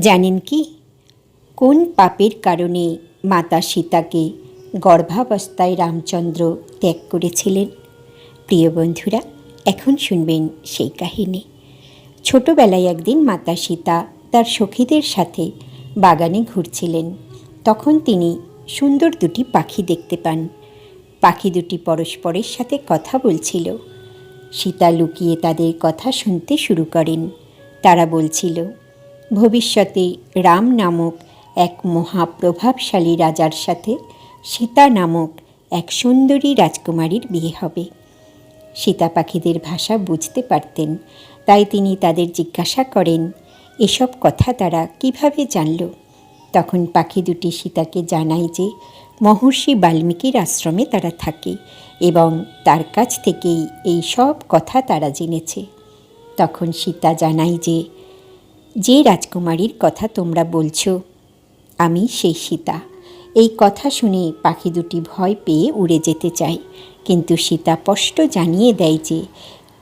জানেন কি? কোন পাপের কারণে মাতা সীতাকে গর্ভাবস্থায় রামচন্দ্র ত্যাগ করেছিলেন? প্রিয় বন্ধুরা, এখন শুনবেন সেই কাহিনী। ছোটবেলায় একদিন মাতা সীতা তার সখীদের সাথে বাগানে ঘুরছিলেন। তখন তিনি সুন্দর দুটি পাখি দেখতে পান। পাখি দুটি পরস্পরের সাথে কথা বলছিল। সীতা লুকিয়ে তাদের কথা শুনতে শুরু করেন। তারা বলছিল ভবিষ্যতে রাম নামক এক মহাপ্রভাবশালী রাজার সাথে সীতা নামক এক সুন্দরী রাজকুমারীর বিয়ে হবে। সীতা পাখিদের ভাষা বুঝতে পারতেন, তাই তিনি তাদের জিজ্ঞাসা করেন, এসব কথা তারা কীভাবে জানল? তখন পাখি দুটি সীতাকে জানায় যে, মহর্ষি বাল্মীকির আশ্রমে তারা থাকে এবং তার কাছ থেকেই এই সব কথা তারা জেনেছে। তখন সীতা জানায় যে যে রাজকুমারীর কথা তোমরা বলছো, আমি সেই সীতা। এই কথা শুনে পাখি দুটি ভয় পেয়ে উড়ে যেতে চায়, কিন্তু সীতা স্পষ্ট জানিয়ে দেয় যে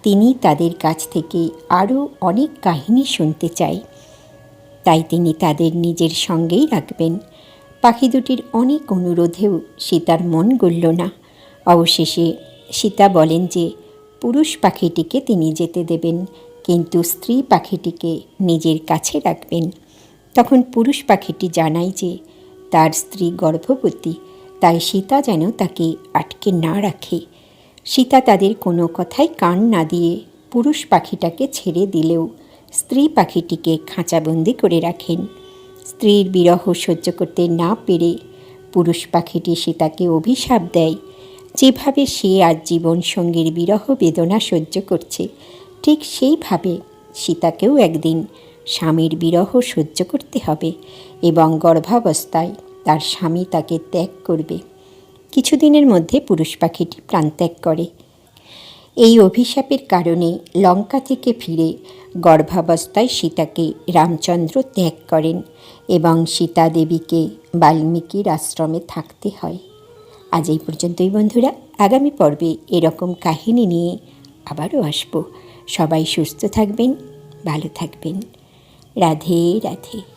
তিনি তাদের কাছ থেকে আরও অনেক কাহিনী শুনতে চায়। তাই তিনি তাদের নিজের সঙ্গেই রাখবেন। পাখি দুটির অনেক অনুরোধেও সীতার মন গড়ল না। অবশেষে সীতা বলেন যে, পুরুষ পাখিটিকে তিনি যেতে দেবেন কিন্তু স্ত্রী পাখিটিকে নিজের কাছে রাখবেন। তখন পুরুষ পাখিটি জানায় যে, তার স্ত্রী গর্ভবতী, তাই সীতা যেন তাকে আটকে না রাখে। সীতা তাদের কোনো কথাই কান না দিয়ে পুরুষ পাখিটাকে ছেড়ে দিলেও স্ত্রী পাখিটিকে খাঁচাবন্দি করে রাখেন। স্ত্রীর বিরহ সহ্য করতে না পেরে পুরুষ পাখিটি সীতাকে অভিশাপ দেয়। যেভাবে সে আজ জীবন সঙ্গীর বিরহ বেদনা সহ্য করছে ঠিক সেইভাবে সীতাকেও একদিন স্বামীর বিরহ সহ্য করতে হবে এবং গর্ভাবস্থায় তার স্বামী তাকে ত্যাগ করবে। কিছুদিনের মধ্যে পুরুষ পাখিটি প্রাণত্যাগ করে। এই অভিশাপের কারণে লঙ্কা থেকে ফিরে গর্ভাবস্থায় সীতাকে রামচন্দ্র ত্যাগ করেন এবং সীতা দেবীকে বাল্মীকির আশ্রমে থাকতে হয়। আজ এই পর্যন্তই বন্ধুরা। আগামী পর্বে এরকম কাহিনী নিয়ে আবারও আসব। সবাই সুস্থ থাকবেন ভালো থাকবেন। রাধে রাধে।